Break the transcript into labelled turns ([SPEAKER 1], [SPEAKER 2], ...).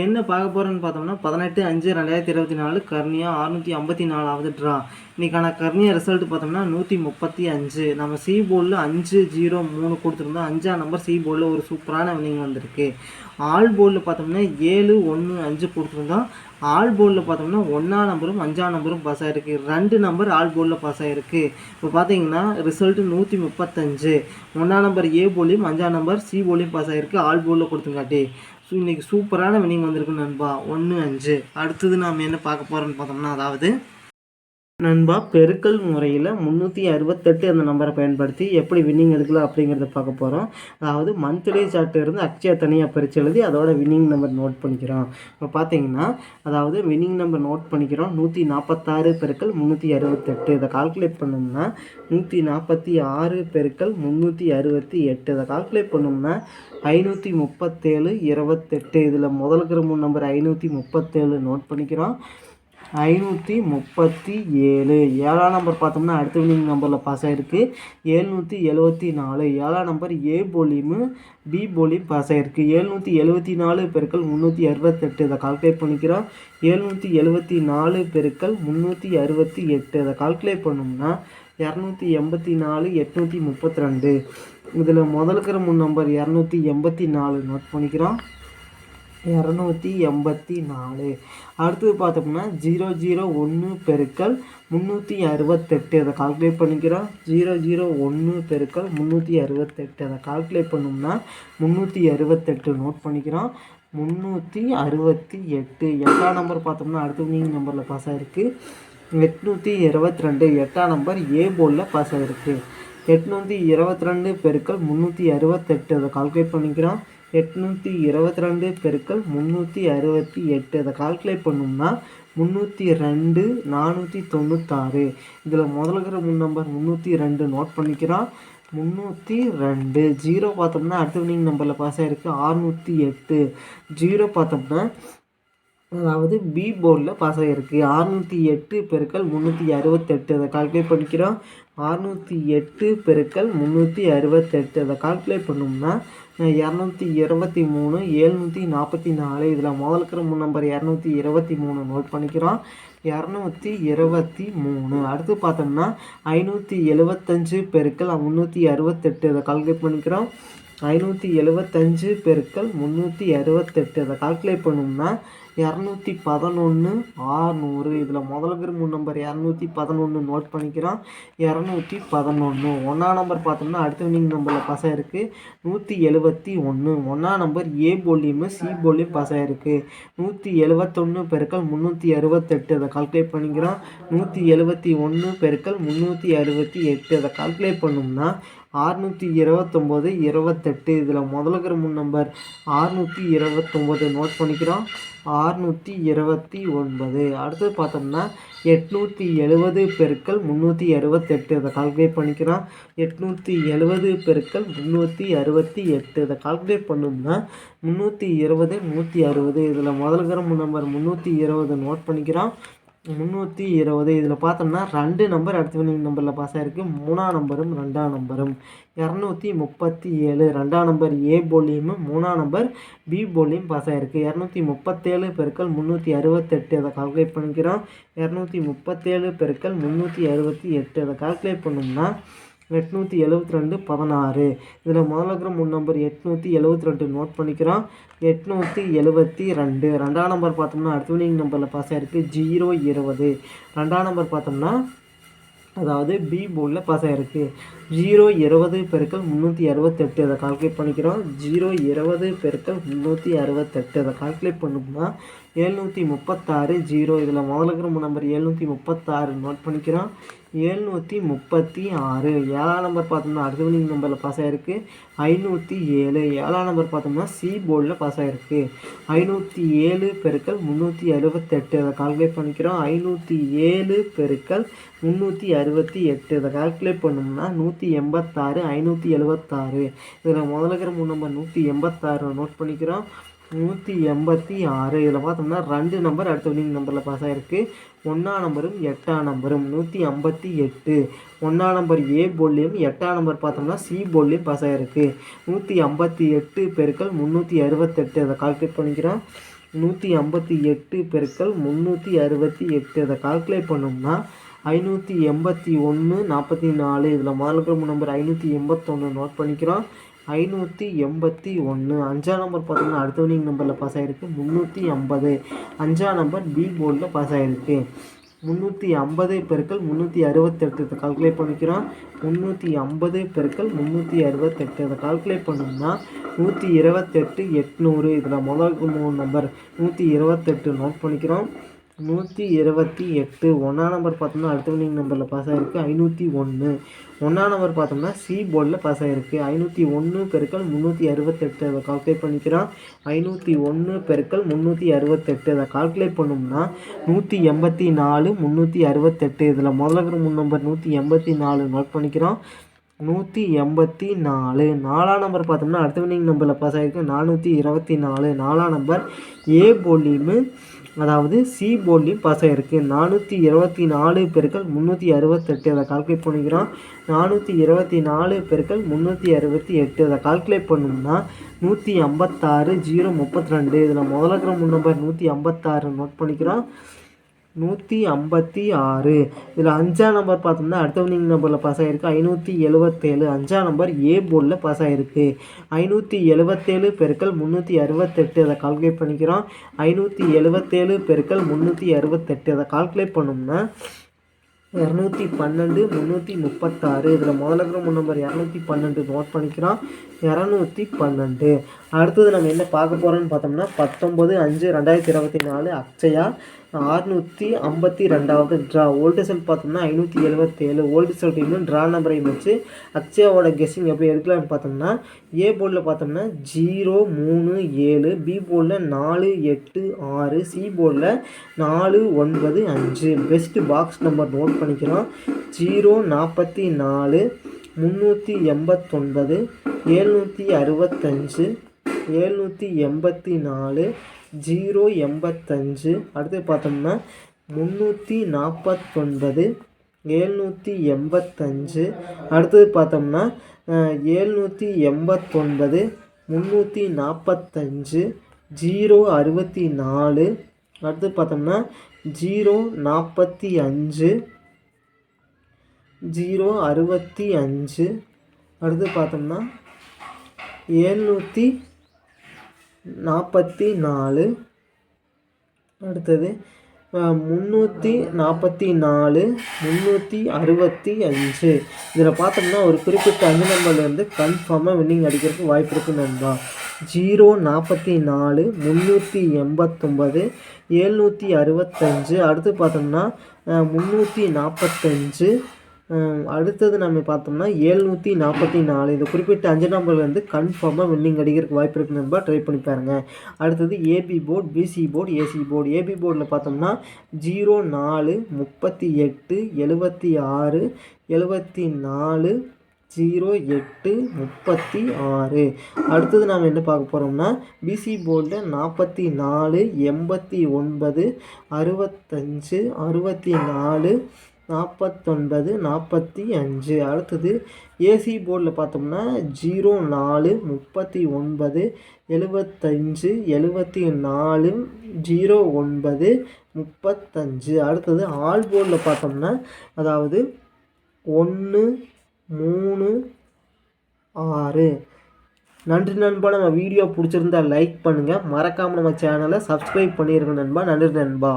[SPEAKER 1] என்ன பார்க்க போகிறோன்னு பார்த்தோம்னா பதினெட்டு அஞ்சு ரெண்டாயிரத்தி இருபத்தி நாலு கர்னியா அறுநூற்றி ஐம்பத்தி நாலாவது ட்ரா இன்றைக்கான கர்னியா ரிசல்ட் பார்த்தோம்னா நூற்றி முப்பத்தி அஞ்சு. நம்ம சி போர்டில் அஞ்சு ஜீரோ மூணு கொடுத்துருந்தோம். அஞ்சாம் நம்பர் சி போர்டில் ஒரு சூப்பரான வினிங் வந்திருக்கு. ஆல் போர்டில் பார்த்தோம்னா ஏழு ஒன்று அஞ்சு கொடுத்துருந்தோம். ஆல் போர்டில் பார்த்தோம்னா ஒன்றாம் நம்பரும் அஞ்சாம் நம்பரும் பாஸ் ஆகிருக்கு ரெண்டு நம்பர் ஆல் போர்டில் பாஸ் ஆகிருக்கு இப்போ பார்த்தீங்கன்னா ரிசல்ட்டு நூற்றி முப்பத்தஞ்சு. ஒன்றாம் நம்பர் ஏ போலியும் அஞ்சாம் நம்பர் சி போலியும் பாஸ் ஆகிருக்கு ஆல் போர்டில் கொடுத்துங்காட்டி இன்றைக்கி சூப்பரான வினிங் வந்திருக்கு நண்பா. ஒன்று அஞ்சு. அடுத்தது நாம் என்ன பார்க்க போகிறோன்னு பார்த்தோம்னா அதாவது நண்பா பெருக்கல் முறையில் முந்நூற்றி அறுபத்தெட்டு அந்த நம்பரை பயன்படுத்தி எப்படி வின்னிங் எடுக்கலாம் அப்படிங்கிறத பார்க்க போகிறோம் அதாவது மந்த்லி சார்ட் இருந்து அக்ஷயா தனியாக பிரித்து எழுதி அதோட வின்னிங் நம்பர் நோட் பண்ணிக்கிறோம். இப்போ பார்த்தீங்கன்னா அதாவது வின்னிங் நம்பர் நோட் பண்ணிக்கிறோம். நூற்றி நாற்பத்தாறு பெருக்கல் முந்நூற்றி அறுபத்தெட்டு. இதை கால்குலேட் பண்ணோம்னா நூற்றி நாற்பத்தி ஆறு பெருக்கல் முந்நூற்றி அறுபத்தி எட்டு. இதை கால்குலேட் பண்ணோம்னா ஐநூற்றி முப்பத்தேழு இருபத்தெட்டு. இதில் முதல் மூணு நம்பர் ஐநூற்றி முப்பத்தேழு நோட் பண்ணிக்கிறோம். ஐநூற்றி முப்பத்தி ஏழு. ஏழாம் நம்பர் பார்த்தோம்னா அடுத்த வினிங் நம்பரில் பாஸ் ஆகிருக்கு ஏழ்நூற்றி எழுபத்தி நாலு. ஏழாம் நம்பர் ஏ போலியும் பி போலியும் பாஸ் ஆகிருக்கு ஏழ்நூற்றி எழுபத்தி நாலு பெருக்கள் முந்நூற்றி அறுபத்தெட்டு. இதை கால்குலேட் பண்ணிக்கிறோம். ஏழ்நூற்றி எழுபத்தி நாலு பெருக்கள் முந்நூற்றி அறுபத்தி எட்டு. இதை கால்குலேட் பண்ணோம்னா இரநூத்தி எண்பத்தி நாலு எட்நூற்றி முப்பத்தி ரெண்டு. இதில் முதலுக்கிற முன் நம்பர் இரநூத்தி எண்பத்தி நாலு நோட் பண்ணிக்கிறோம். இரநூத்தி எண்பத்தி நாலு. அடுத்தது பார்த்தோம்னா ஜீரோ ஜீரோ ஒன்று பெருக்கல் முந்நூற்றி அறுபத்தெட்டு. அதை கால்குலேட் பண்ணிக்கிறோம் ஜீரோ ஜீரோ ஒன்று பெருக்கல் முந்நூற்றி அறுபத்தெட்டு. அதை கால்குலேட் பண்ணோம்னா முந்நூற்றி அறுபத்தெட்டு நோட் பண்ணிக்கிறோம். முந்நூற்றி அறுபத்தி எட்டு. எட்டாம் நம்பர் பார்த்தோம்னா அடுத்த நீங்க நம்பரில் பாஸ் ஆகிருக்கு எட்நூற்றி இருபத்தி ரெண்டு எட்டாம் நம்பர் ஏ போர்டில் பாஸ் ஆகிருக்கு எட்நூற்றி இருபத்தி ரெண்டு பெருக்கல் முந்நூற்றி அறுபத்தெட்டு. அதை கால்குலேட் பண்ணிக்கிறோம். எட்நூற்றி இருபத்தி ரெண்டு பெருக்கள் முந்நூற்றி அறுபத்தி எட்டு. அதை கால்குலேட் பண்ணோம்னா முந்நூற்றி ரெண்டு நானூற்றி தொண்ணூத்தாறு. இதில் முதல்கிற முன் நம்பர் முந்நூற்றி ரெண்டு நோட் பண்ணிக்கிறோம். முந்நூற்றி ரெண்டு. ஜீரோ பார்த்தோம்னா அடுத்த வினிங் நம்பரில் பாஸ் ஆகிருக்கு ஆறுநூற்றி எட்டு. ஜீரோ பார்த்தோம்னா அதாவது பி போர்டில் பாஸ் ஆகிருக்கு அறுநூற்றி எட்டு பெருக்கள் முந்நூற்றி அறுபத்தெட்டு. அதை கால்குலேட் பண்ணிக்கிறோம். அறுநூற்றி எட்டு பெருக்கள் முந்நூற்றி அறுபத்தெட்டு. அதை கால்குலேட் பண்ணோம்னா இரநூத்தி இருபத்தி மூணு எழுநூற்றி நாற்பத்தி நாலு. இதில் முதல் மூணு நம்பர் இரநூத்தி இருபத்தி மூணு நோட் பண்ணிக்கிறோம். இரநூத்தி இருபத்தி மூணு. அடுத்து பார்த்தோம்னா ஐநூற்றி எழுபத்தஞ்சு பெருக்கள் முந்நூற்றி அறுபத்தெட்டு. இதை கால்குலேட் பண்ணிக்கிறோம். ஐநூற்றி எழுபத்தஞ்சு பெருக்கள் முந்நூற்றி அறுபத்தெட்டு. அதை கால்குலேட் பண்ணோம்னா இரநூத்தி பதினொன்று ஆறுநூறு. இதில் முதல் கிரும்பு நம்பர் இரநூத்தி பதினொன்று நோட் பண்ணிக்கிறோம். இரநூத்தி பதினொன்று ஒன்றாம் நம்பர் பார்த்தோம்னா அடுத்த வினிங் நம்பரில் பாஸ் இருக்குது நூற்றி எழுபத்தி ஒன்று ஒன்றாம் நம்பர் ஏ போலியும் சி போலியும் பாஸ் இருக்குது நூற்றி எழுபத்தொன்று பெருக்கள் முந்நூற்றி அறுபத்தெட்டு. அதை கால்குலேட் பண்ணிக்கிறோம். நூற்றி எழுபத்தி ஒன்று பெருக்கள் முந்நூற்றி அறுபத்தி எட்டு. அதை கால்குலேட் பண்ணோம்னா ஆறுநூற்றி இருபத்தொம்போது இருபத்தெட்டு. இதில் முதலுக்கிற முன் நம்பர் ஆறுநூற்றி இருபத்தொம்போது நோட் பண்ணிக்கிறோம். ஆறுநூற்றி இருபத்தி ஒன்பது. அடுத்தது பார்த்தோம்னா எட்நூற்றி எழுபது பெருக்கள் முந்நூற்றி அறுபத்தெட்டு. இதை கால்குலேட் பண்ணிக்கிறோம். எட்நூற்றி எழுபது பெருக்கள் முந்நூற்றி அறுபத்தி எட்டு. இதை கால்குலேட் பண்ணோம்னா முந்நூற்றி இருபது நூற்றி அறுபது. இதில் முதல் முன் நம்பர் முந்நூற்றி இருபது. நோட் பண்ணிக்கிறோம். முந்நூற்றி இருபது. இதில் பார்த்தோம்னா ரெண்டு நம்பர் அடுத்த வினிங் நம்பரில் பாஸ் ஆகிருக்கு மூணாம் நம்பரும் ரெண்டாம் நம்பரும் இரநூத்தி முப்பத்தி ஏழு ரெண்டாம் நம்பர் ஏ போலியும் மூணாம் நம்பர் பி போலியும் பாஸ் ஆகிருக்கு இரநூத்தி முப்பத்தேழு பெருக்கள் முந்நூற்றி அறுபத்தெட்டு. அதை கால்குலேட் பண்ணிக்கிறோம். இரநூத்தி முப்பத்தேழு பெருக்கள் முந்நூற்றி அறுபத்தி எட்டு. அதை கால்குலேட் பண்ணோம்னா எட்நூற்றி எழுபத்தி ரெண்டு பதினாறு. இதில் முதல்ல இருக்கிற மூணு நம்பர் எட்நூற்றி எழுபத்தி ரெண்டு நோட் பண்ணிக்கிறோம். எட்நூற்றி எழுபத்தி ரெண்டு. ரெண்டாம் நம்பர் பார்த்தோம்னா அடுத்த வினிங் நம்பரில் பாஸ் ஆகிருக்கு ஜீரோ இருபது. ரெண்டாம் நம்பர் பார்த்தோம்னா அதாவது பி போர்டில் பாஸ் ஆகிருக்கு ஜீரோ இருபது பெருக்கள் முந்நூற்றி அறுபத்தெட்டு. அதை கால்குலேட் பண்ணிக்கிறோம். ஜீரோ இருபது பெருக்கள் முந்நூற்றி அறுபத்தெட்டு. அதை கால்குலேட் பண்ணோம்னா எழுநூற்றி முப்பத்தாறு ஜீரோ. இதில் முதல்ல இருக்கிற நம்பர் எழுநூற்றி முப்பத்தாறு நோட் பண்ணிக்கிறோம். எழுநூற்றி முப்பத்தி ஆறு. ஏழாம் நம்பர் பார்த்தோம்னா அடுத்த வினிங் நம்பரில் பாஸ் ஆகிருக்கு ஐநூற்றி ஏழு. ஏழாம் நம்பர் பார்த்தோம்னா சி போர்டில் பாஸ் ஆகிருக்கு ஐநூற்றி ஏழு பெருக்கள் முந்நூற்றி அறுபத்தெட்டு. அதை கால்குலேட் பண்ணிக்கிறோம். ஐநூற்றி ஏழு பெருக்கள் முந்நூற்றி அறுபத்தி எட்டு. இதை கால்குலேட் பண்ணோம்னா நூற்றி எண்பத்தாறு ஐநூற்றி எழுபத்தாறு இதில் முதல்ல இருக்கிற மூணு நம்பர் நூற்றி எண்பத்தாறு நோட் பண்ணிக்கிறோம். நூற்றி எண்பத்தி ஆறு. இதில் பார்த்தோம்னா ரெண்டு நம்பர் அடுத்த வினிங் நம்பரில் பாஸ் ஆகிருக்கு ஒன்றாம் நம்பரும் எட்டாம் நம்பரும் நூற்றி ஐம்பத்தி எட்டு. ஒன்றாம் நம்பர் ஏ போல்லையும் எட்டாம் நம்பர் பார்த்தோம்னா சி போல்லையும் பாஸ் ஆகிருக்கு நூற்றி ஐம்பத்தி எட்டு பெருக்கள் முந்நூற்றி அறுபத்தெட்டு. அதை கால்குலேட் பண்ணிக்கிறோம். நூற்றி ஐம்பத்தி எட்டு பெருக்கள் முந்நூற்றி அறுபத்தி எட்டு. அதை கால்குலேட் பண்ணோம்னா ஐநூற்றி எண்பத்தி ஒன்று நாற்பத்தி நாலு. இதில் முதல்ல நம்பர் ஐநூற்றி எண்பத்தொன்று நோட் பண்ணிக்கிறோம். ஐநூற்றி எண்பத்தி ஒன்று அஞ்சாம் நம்பர் பார்த்தோம்னா அடுத்த வினிங் நம்பரில் பாஸ் ஆகிருக்கு முந்நூற்றி ஐம்பது அஞ்சாம் நம்பர் பி போர்டில் பாஸ் ஆகிருக்கு முந்நூற்றி ஐம்பது பெருக்கள் முந்நூற்றி அறுபத்தெட்டு கால்குலேட் பண்ணிக்கிறோம். முந்நூற்றி ஐம்பது பெருக்கள் முந்நூற்றி அறுபத்தெட்டு அதை கால்குலேட் பண்ணோம்னா நூற்றி இருபத்தெட்டு எட்நூறு. இதில் முதல் மூணு நம்பர் நூற்றி இருபத்தெட்டு நோட் பண்ணிக்கிறோம். நூற்றி இருபத்தி எட்டு. ஒன்றாம் நம்பர் பார்த்தோம்னா அடுத்த வினிங் நம்பரில் பாஸ் ஆகிருக்கு ஐநூற்றி ஒன்று ஒன்றாம் நம்பர் பார்த்தோம்னா சி போர்டில் பாஸ் ஆகிருக்கு ஐநூற்றி ஒன்று பெருக்கள் முந்நூற்றி அறுபத்தெட்டு. அதை கால்குலேட் பண்ணிக்கிறோம் ஐநூற்றி ஒன்று பெருக்கள் முந்நூற்றி அறுபத்தெட்டு. அதை கால்குலேட் பண்ணோம்னா நூற்றி எண்பத்தி நாலு முந்நூற்றி அறுபத்தெட்டு. இதில் முதல்ல இருக்கிற மூணு நம்பர் நூற்றி எண்பத்தி நாலு நோட் பண்ணிக்கிறோம் நூற்றி எண்பத்தி நாலு. நாலாம் நம்பர் பார்த்தோம்னா அடுத்த வினிங் நம்பரில் பாஸ் ஆகிருக்கு நானூற்றி இருபத்தி நாலு. நாலாம் நம்பர் ஏ போலியுமே அதாவது சி போர்ட்லேயும் பாஸ் ஆகிருக்கு நானூற்றி இருபத்தி நாலு பெருக்கள் முந்நூற்றி அறுபத்தெட்டு அதை கால்குலேட் பண்ணிக்கிறோம். நானூற்றி இருபத்தி நாலு பெருக்கள் முந்நூற்றி அறுபத்தி எட்டு அதை கால்குலேட் பண்ணோம்னா நூற்றி ஐம்பத்தாறு ஜீரோ முப்பத்தி ரெண்டு. இதில் முதல்ல இருக்கிற முன் நம்பர் நூற்றி ஐம்பத்தாறு நோட் பண்ணிக்கிறோம். நூற்றி ஐம்பத்தி ஆறு. இதில் அஞ்சாம் நம்பர் பார்த்தோம்னா அடுத்த வினிங் நம்பரில் பாஸ் ஆகிருக்கு ஐநூற்றி எழுபத்தேழு அஞ்சாம் நம்பர் ஏ போர்டில் பாஸ் ஆகிருக்கு ஐநூற்றி எழுபத்தேழு பெருக்கள் முந்நூற்றி அறுபத்தெட்டு. அதை கால்குலேட் பண்ணிக்கிறோம். ஐநூற்றி எழுபத்தேழு பெருக்கள் முந்நூற்றி அறுபத்தெட்டு. அதை கால்குலேட் பண்ணோம்னா இரநூத்தி பன்னெண்டு முந்நூற்றி முப்பத்தாறு. இதில் முதல்ல இருக்கிற முன் நம்பர் இரநூத்தி பன்னெண்டு நோட் பண்ணிக்கிறோம். இரநூத்தி பன்னெண்டு. அடுத்தது நம்ம என்ன பார்க்க போகிறோம்னு பார்த்தோம்னா பத்தொம்பது அஞ்சு ரெண்டாயிரத்தி இருபத்தி நாலு அக்ஷயா ஆறுநூற்றி ஐம்பத்தி ரெண்டாவது ட்ரா ஓல்டு செல் பார்த்தோம்னா ஐநூற்றி எழுபத்தேழு ஓல்டு செல் இன்னும் ட்ரா நம்பரையும் வச்சு அக்ஷயாவோட கெஸ்ஸிங் எப்படி எடுக்கலாம்னு பார்த்தோம்னா ஏ போர்டில் பார்த்தோம்னா ஜீரோ மூணு ஏழு பி போர்டில் நாலு எட்டு ஆறு சி போர்டில் நாலு ஒன்பது அஞ்சு. பெஸ்ட்டு பாக்ஸ் நம்பர் நோட் பண்ணிக்கிறோம். ஜீரோ நாற்பத்தி நாலு முந்நூற்றி எண்பத்தொன்பது ஏழ்நூற்றி அறுபத்தஞ்சு ஏழ்நூற்றி எண்பத்தி நாலு ஜீரோ எண்பத்தஞ்சு. அடுத்து பார்த்தோம்னா முந்நூற்றி நாற்பத்தொன்பது ஏழ்நூற்றி எண்பத்தஞ்சு. அடுத்தது பார்த்தோம்னா ஏழ்நூற்றி எண்பத்தொன்பது முந்நூற்றி நாற்பத்தஞ்சு ஜீரோ அறுபத்தி நாலு. அடுத்து பார்த்தோம்னா ஜீரோ நாற்பத்தி அஞ்சு ஜீரோ அறுபத்தி அஞ்சு. அடுத்து பார்த்தோம்னா ஏழ்நூற்றி நாற்பத்தி நாலு அடுத்தது முந்நூற்றி நாற்பத்தி நாலு முந்நூற்றி அறுபத்தி அஞ்சு இதில் பார்த்தோம்னா ஒரு குறிப்பிட்ட அஞ்சு வந்து கன்ஃபார்மாக வின்னிங் அடிக்கிறதுக்கு வாய்ப்பு இருக்குது நண்பா. ஜீரோ நாற்பத்தி நாலு முந்நூற்றி எண்பத்தொம்பது ஏழ்நூற்றி அறுபத்தஞ்சு அடுத்து பார்த்தோம்னா முந்நூற்றி நாற்பத்தஞ்சு அடுத்தது நம்ம பார்த்தோம்னா ஏழ்நூற்றி நாற்பத்தி நாலு. இது குறிப்பிட்ட அஞ்சு நம்பர் வந்து கன்ஃபார்மாக வின்னிங் அடிக்கிறதுக்கு வாய்ப்பு இருக்குது நண்பா ட்ரை பண்ணி பாருங்கள் அடுத்தது AB board BC board AC board AB போர்டில் பார்த்தோம்னா ஜீரோ நாலு முப்பத்தி எட்டு எழுபத்தி ஆறு எழுபத்தி நாலு ஜீரோ எட்டு முப்பத்தி ஆறு. அடுத்தது நாம் என்ன பார்க்க போகிறோம்னா பிசி போர்டில் நாற்பத்தி நாலு எண்பத்தி ஒன்பது அறுபத்தஞ்சு அறுபத்தி நாலு நாற்பத்தொன்பது நாற்பத்தி அஞ்சு. அடுத்தது ஏசி போர்டில் பார்த்தோம்னா ஜீரோ நாலு முப்பத்தி ஒன்பது எழுபத்தஞ்சு எழுபத்தி நாலு ஜீரோ ஒன்பது முப்பத்தஞ்சு. அடுத்தது ஆல் போர்டில் பார்த்தோம்னா அதாவது ஒன்று மூணு ஆறு. நன்றி நண்பா. நம்ம வீடியோ பிடிச்சிருந்தா லைக் பண்ணுங்கள் மறக்காமல் நம்ம சேனலை சப்ஸ்கிரைப் பண்ணியிருக்கோம் நண்பா. நன்றி நண்பா.